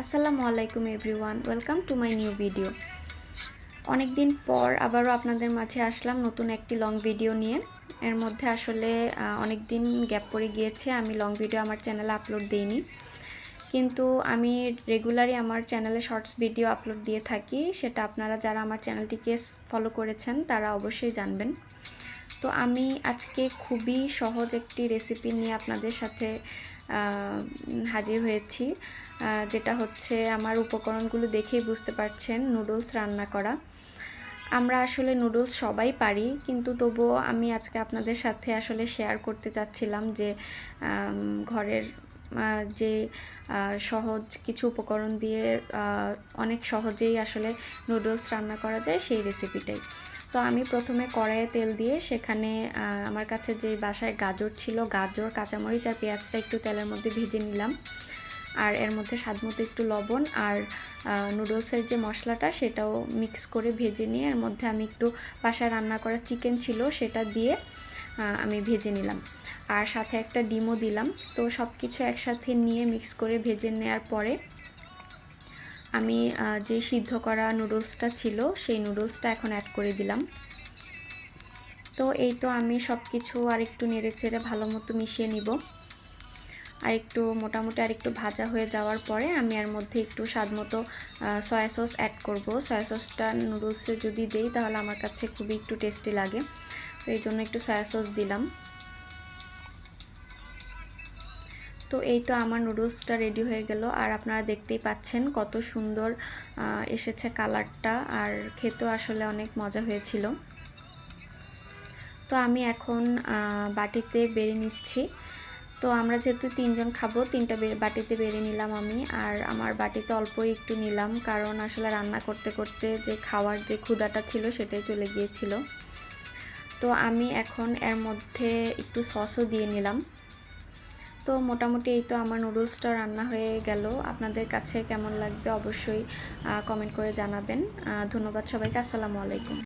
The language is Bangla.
আসসালামু আলাইকুম everyone, welcome to my new video. অনেক দিন পর আবারও আপনাদের মাঝে আসলাম নতুন একটি লং ভিডিও নিয়ে। এর মধ্যে আসলে অনেক দিন গ্যাপ পড়ে গিয়েছে, আমি লং ভিডিও আমার চ্যানেলে আপলোড দিইনি। কিন্তু আমি রেগুলারই আমার চ্যানেলে শর্টস ভিডিও আপলোড দিয়ে থাকি, সেটা আপনারা যারা আমার চ্যানেলটিকে ফলো করেছেন, তারা অবশ্যই জানবেন। তো আমি আজকে খুবই সহজ একটি রেসিপি নিয়ে আপনাদের সাথে হাজির হয়েছি। যেটা হচ্ছে আমার উপকরণগুলো দেখেই বুঝতে পারছেন নুডলস রান্না করা। আমরা আসলে নুডলস সবাই পারি, কিন্তু তবুও আমি আজকে আপনাদের সাথে আসলে শেয়ার করতে চাচ্ছিলাম যে ঘরের যে সহজ কিছু উপকরণ দিয়ে অনেক সহজেই আসলে নুডলস রান্না করা যায় সেই রেসিপিটাই তো আমি প্রথমে কড়াইয়ে তেল দিয়ে সেখানে আমার কাছে যে বাসায় গাজর ছিল, গাজর, কাঁচামরিচ আর পেঁয়াজটা একটু তেলের মধ্যে ভেজে নিলাম। আর এর মধ্যে স্বাদ মতো একটু লবণ আর নুডলসের যে মশলাটা সেটাও মিক্স করে ভেজে নিয়ে, এর মধ্যে আমি একটু বাসায় রান্না করা চিকেন ছিল সেটা দিয়ে আমি ভেজে নিলাম। আর সাথে একটা ডিমও দিলাম। তো সব কিছু একসাথে নিয়ে মিক্স করে ভেজে নেওয়ার পরে আমি যে সিদ্ধ করা নুডলসটা ছিল, সেই নুডলসটা এখন অ্যাড করে দিলাম। তো এই তো আমি সব কিছু আর একটু নেড়ে চেড়ে ভালো মতো মিশিয়ে নিব। আর একটু মোটামুটি আর একটু ভাজা হয়ে যাওয়ার পরে আমি এর মধ্যে একটু স্বাদ মতো সয়া সস অ্যাড করব। সয়া সসটা নুডলসে যদি দেই তাহলে আমার কাছে খুবই একটু টেস্টি লাগে। তো এই জন্য একটু সয়া সস দিলাম। তো এই তো আমার নুডলসটা রেডি হয়ে গেল। আর আপনারা দেখতেই পাচ্ছেন কত সুন্দর এসেছে কালারটা আর খেতেও আসলে অনেক মজা হয়েছিল। তো আমি এখন বাটিতে বেড়ে নিচ্ছি। তো আমরা যেহেতু তিনজন খাব, তিনটা বাটিতে বেড়ে নিলাম আমি। আর আমার বাটিতে অল্পই একটু নিলাম, কারণ আসলে রান্না করতে করতে যে খাওয়ার যে ক্ষুদাটা ছিল সেটাই চলে গিয়েছিল। তো আমি এখন এর মধ্যে একটু সসও দিয়ে নিলাম। তো মোটামুটি এই তো আমার নুডলসটা রান্না হয়ে গেল। আপনাদের কাছে কেমন লাগবে অবশ্যই কমেন্ট করে জানাবেন। ধন্যবাদ সবাইকে, আসসালামু আলাইকুম।